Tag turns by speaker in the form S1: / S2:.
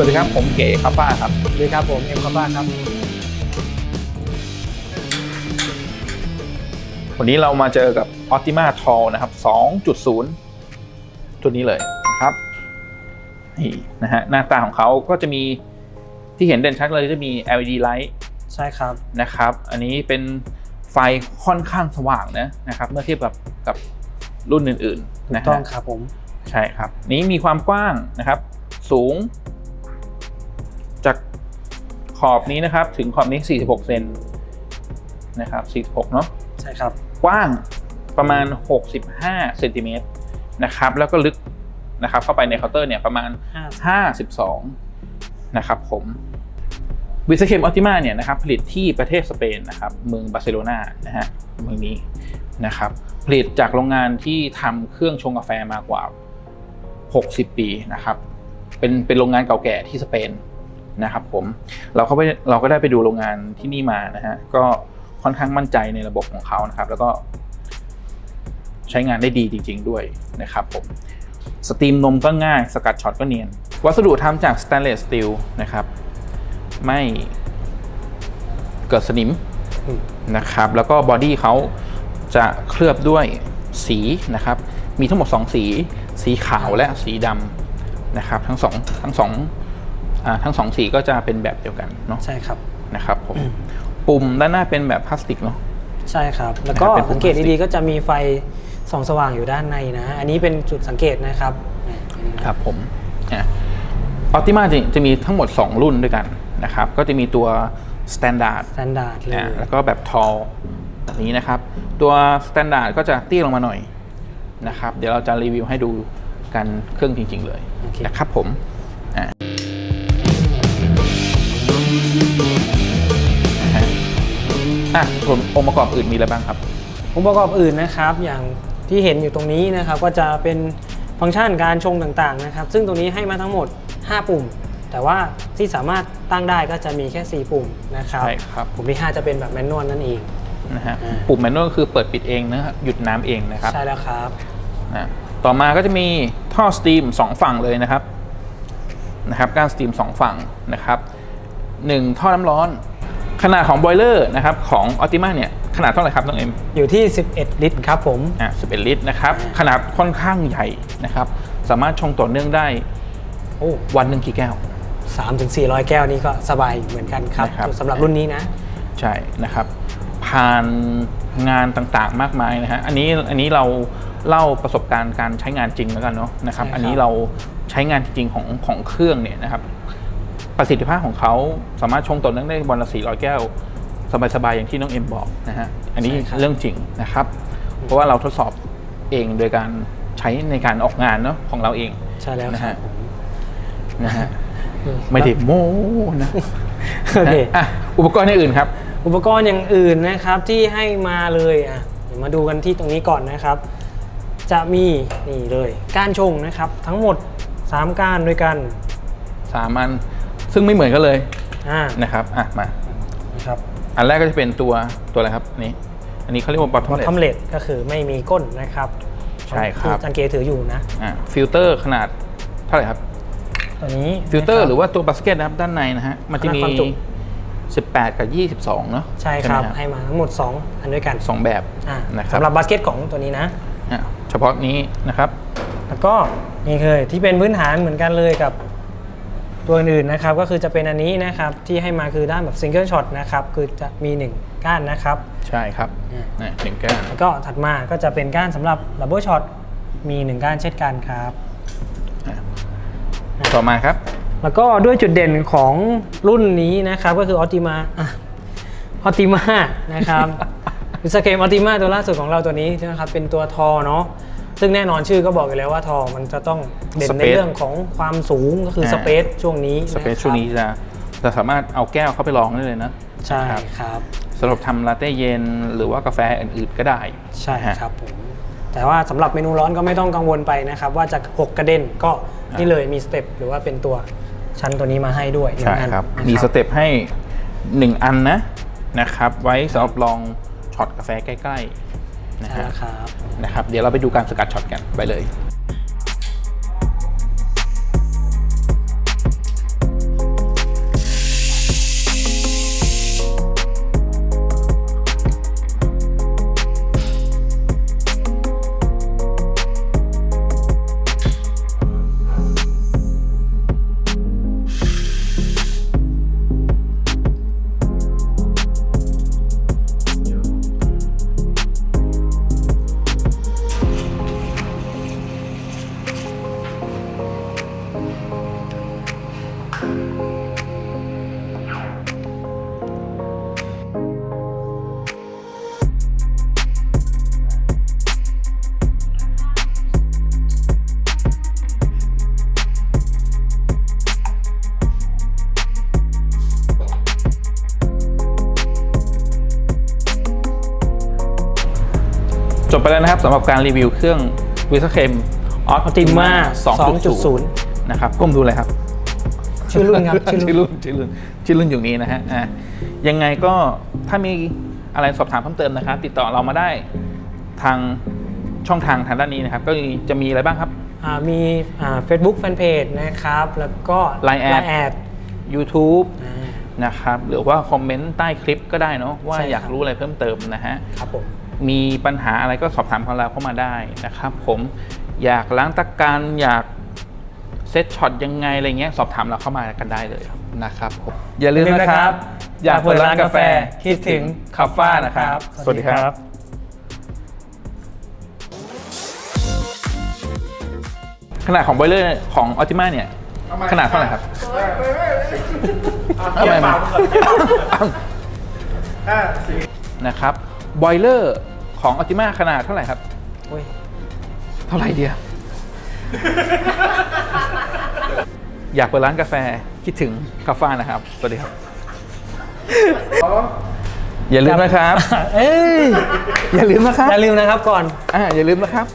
S1: สวัสดีครับผมเก๋ครับป้าครับ
S2: สวัสดีครับผมเอ็มคาบ้าครับ
S1: วันนี้เรามาเจอกับ Optima Tall นะครับ 2.0ตัวนี้เลยนะครับนี่นะฮะหน้าตาของเขาก็จะมีที่เห็นเด่นชัดเลยจะมี LED light
S2: ใช่ครับ
S1: นะครับ อันนี้เป็นไฟค่อนข้างสว่างนะนะครับ เมื่อเทียบกับกับรุ่นอื่นๆ
S2: ถู
S1: นะ
S2: กต้อ
S1: ฮะ
S2: งครับผม
S1: ใช่ครับ นี้มีความกว้างนะครับ สูงจาก ขอบนี้นะครับ ถึงขอบนี้ 46เซนนะครับ46 เนาะ
S2: ใช่ครับ
S1: กว้างประมาณ 65เซนติเมตรนะครับ แล้วก็ลึกนะครับ เข้าไปในเคาน์เตอร์เนี่ยประมาณ 52 นะครับผมวิสเคมออติมาเนี่ยนะครับผลิตที่ประเทศสเปนนะครับเมืองบาร์เซโลนานะฮะเมืองนี้นะครับผลิตจากโรงงานที่ทำเครื่องชงกาแฟมากว่า 60 ปีนะครับเป็นเป็นโรงงานเก่าแก่ที่สเปน นะครับผมเราเข้าไปเราก็ได้ไปดูโรงงานที่นี่มานะฮะก็ค่อนข้างมั่นใจในระบบของเขานะครับ แล้วก็ใช้งานได้ดีจริง ๆ ด้วยนะครับผมสตรีมนมก็ง่ายสกัดช็อตก็เนียน วัสดุทำจากสแตนเลสสตีลนะครับ ไม่เกิดสนิมนะครับ แล้วก็บอดี้เขาจะเคลือบด้วยสีนะครับ มีทั้งหมด 2 สี สีขาวและสีดำนะครับ ทั้งสองทั้งสอง ทั้งสองสีก็จะเป็นแบบเดียวกันเนาะ
S2: ใช่ครับ
S1: นะครับผมปุ่มด้านหน้าเป็นแบบพลาสติกเนาะ
S2: ใช่ครับ แล้วก็
S1: นะครับเป็น
S2: สังเกต
S1: พลาสติก
S2: ดีๆก็จะมีไฟส่องสว่างอยู่ด้านในนะอันนี้เป็นจุดสังเกตนะครับอ่าอันนี้นะครับ
S1: ผมออ t ติมาจะจะมีทั้งหมด 2 รุ่นด้วยกันนะครับ ก็จะมีตัว Standard
S2: สแตนดาร์ดเลย
S1: อ่าแล้วก็แบบ tall แบบนี้นะครับ ตัว Standard ก็จะเตี้ยลงมาหน่อยนะครับ เดี๋ยวเราจะรีวิวให้ดูกันเครื่องจริง ๆ เลย
S2: โอเค
S1: นะครับผม อะส่วนองค์ประกอบอื่นมีอะไรบ้างครับ
S2: องค์ประกอบอื่นนะครับ อย่างที่เห็นอยู่ตรงนี้นะครับ ก็จะเป็นฟังก์ชันการชงต่างๆนะครับ ซึ่งตรงนี้ให้มาทั้งหมด 5 ปุ่ม แต่ว่าที่สามารถตั้งได้ก็จะมีแค่ 4 ปุ่มนะครับ
S1: ใช่ครับ
S2: ปุ่มที่ 5 จะเป็นแบบแมนนวลนั่นเอง
S1: นะฮะ
S2: อ่า
S1: ปุ่มแมนนวลก็คือเปิดปิดเองนะครับหยุดน้ำเองนะครับ
S2: ใช่แล้วครับ
S1: อะต่อมาก็จะมีท่อสตรีมสองฝั่งเลยนะครับนะครับก้านสตรีมสองฝั่งนะครับหนึ่งท่อน้ำร้อน ขนาดของบอยเลอร์นะครับของออติมาเนี่ยขนาดเท่าไหร่ครับน้องเอ็ม
S2: อยู่ที่ 11 ลิตรครับผม
S1: อะ11 ลิตรนะครับขนาดค่อนข้างใหญ่นะครับสามารถชงต่อเนื่องได้
S2: โอ้
S1: วันหนึ่งกี่แก้ว
S2: สามถึงสี่ร้อยแก้วนี่ก็สบายเหมือนกันครับ
S1: นะครับ
S2: สำหรับรุ่นนี้นะ
S1: ใช่นะครับ ผ่านงานต่างๆมากมายนะฮะอันนี้อันนี้เราเล่าประสบการณ์การใช้งานจริงแล้วกันเนาะนะครับ
S2: ใช่ครับ
S1: อันนี้เราใช้งานจริงๆของของเครื่องเนี่ยนะครับ ประสิทธิภาพของเขาสามารถชงต่อเนื่องได้วันละ400 แก้ว สบายๆ อย่างที่น้องเอ็มบอกนะฮะ อันนี้เรื่องจริงนะครับ เพราะว่าเราทดสอบเองโดยการใช้ในการออกงานเนาะของเราเอง
S2: ใช่แล้ว
S1: นะ
S2: ครั
S1: ฮะ
S2: บผม
S1: นะฮะไม่ได้โม้นะ
S2: โอเค
S1: อะอุปกรณ์อย่างอื่นครับ
S2: อุปกรณ์อย่างอื่นนะครับที่ให้มาเลยอะเดี๋ยวมาดูกันที่ตรงนี้ก่อนนะครับ จะมีนี่เลยก้านชงนะครับ ทั้งหมด 3ก้านด้วยกัน
S1: สามอัน ซึ่งไม่เหมือนกันเลย
S2: อ่า
S1: นะครับอะมา
S2: นะครับ
S1: อันแรกก็จะเป็นตัวตัวอะไรครับอันนี้ อันนี้เขาเรียกว่า bottom
S2: ทอมเลตก็คือไม่มีก้นนะครับ
S1: ใช่ครับ
S2: ที่จังเกถืออยู่นะ
S1: อ่าฟิลเตอร์ขนาดเท่าไหร่ครับ
S2: ตัวนี้
S1: ฟิลเตอร์
S2: นะคบ
S1: หรือว่าตัวบาสเกตนะครับด้านในนะฮะมันจะมี
S2: ขนาดความจุ
S1: 18 กับ 22 เนาะ
S2: ใช่ครับ
S1: ไหม
S2: ให้มาทั้งหมด 2 อันด้วยกัน
S1: สองแบบ
S2: อ่า
S1: นะครับ
S2: สำหรับบาสเกตของตัวนี้นะ
S1: อะเฉพาะนี้นะครับ
S2: แล้วก็นี่คือที่เป็นพื้นฐานเหมือนกันเลยกับ ตัวอื่นๆนะครับก็คือจะเป็นอันนี้นะครับที่ให้มาคือด้านแบบซิงเกิลช็อตนะครับคือจะมี 1 ก้านนะครับ
S1: ใช่ครับ
S2: อ่า
S1: นะหนึ่งก้าน
S2: แล้วก็ถัดมาก็จะเป็นก้านสำหรับดับเบิลช็อตมี 1 ก้านเช่นกันครับ
S1: อะต่อมาครับ
S2: แล้วก็ด้วยจุดเด่นของรุ่นนี้นะครับก็คือออติมาออติมานะครับสเกมออติมาตัวล่าสุดของเราตัวนี้นะครับเป็นตัวทอเนาะ ซึ่งแน่นอนชื่อก็บอกอยู่แล้วว่าทอมันจะต้องเด่นใน
S1: Space
S2: เรื่องของความสูงก็คือส
S1: อ่า
S2: เปซช่วงนี้
S1: สเปซ
S2: นะครับ
S1: ช่วงนี้จะจะสามารถเอาแก้วเข้าไปลองได้เลยนะ
S2: ใช่
S1: ครับ
S2: ครับ
S1: สำหรับทำลาเต้เย็นหรือว่ากาแฟอื่นๆก็ได้
S2: ใช่
S1: ฮะ
S2: ครับผมแต่ว่าสำหรับเมนูร้อนก็ไม่ต้องกังวลไปนะครับ ว่าจะหกกระเด็นก็นี่เลยมีสเต็ปหรือว่าเป็นตัวชั้นตัวนี้มาให้ด้วยหนึ่ง
S1: ใช่
S2: อัน
S1: ครับ
S2: นะ
S1: มีสเต็ปให้ 1 อันนะนะครับ ไว้สำหรับลองช็อตกาแฟใกล้ๆ นะ
S2: ใช่
S1: ฮะ
S2: แล้วครับ
S1: นะครับ เดี๋ยวเราไปดูการสกัดช็อตกันไปเลย บไปแล้วนะครับสำหรับการรีวิวเครื่องวิสเคมออ
S2: Optima
S1: 2.0 นะครับก้มดูเลยครับ
S2: ชื่อรุ่นครับ ชื่อ
S1: ชื่อ
S2: รุ่น
S1: รุ่นชื่อรุ่นชื่อรุ่นอยู่นี้นะฮะอะยังไงก็ถ้ามีอะไรสอบถามเพิ่มเติมนะครับ ติดต่อเรามาได้ทางช่องทางทางด้านนี้นะครับ ก็จะมีอะไรบ้างครับ
S2: อ่ามีอ่า Facebook Fanpage นะครับ แล้วก็
S1: Line Ad
S2: แอด
S1: YouTube นะครับหรือว่าคอมเมนต์ใต้คลิปก็ได้เนาะว่า
S2: ใช่ครับ
S1: อยากรู้อะไรเพิ่มเติมนะฮะ
S2: ครับผม
S1: มีปัญหาอะไรก็สอบถามของเราเข้ามาได้นะครับ ผมอยากล้างตะการอยากเซตช็อตยังไงอะไรเงี้ยสอบถามเราเข้ามากันได้เลยนะครับผมอย่าลืมนะครับ อยากเปิดร้านกาแฟ
S2: คิดถึง
S1: คาฟ้านะครับ สวัสดีครับขนาดของบอยเลอร์ของออ t ติมาเนี่ย ขนาดเท่าไหร่ครับ
S3: เกียร์เปล่าก่อนเกียร์เปล่าก่อนห้าสี่
S1: นะครับ บอยเลอร์ของออ t ติมาขนาดเท่าไหร่ครับ
S2: โอ้ย
S1: เท่าไหร่เดียว อยากเปิดร้านกาแฟคิดถึงคาฟ้านะครับ สวัสดีครับ
S3: สอง
S1: อย่าลืมนะครับ
S2: เอ้ย
S1: อย่าลืมนะครับ
S2: อย่าลืมนะครับก่อน
S1: อ่าอย่าลืมนะครับ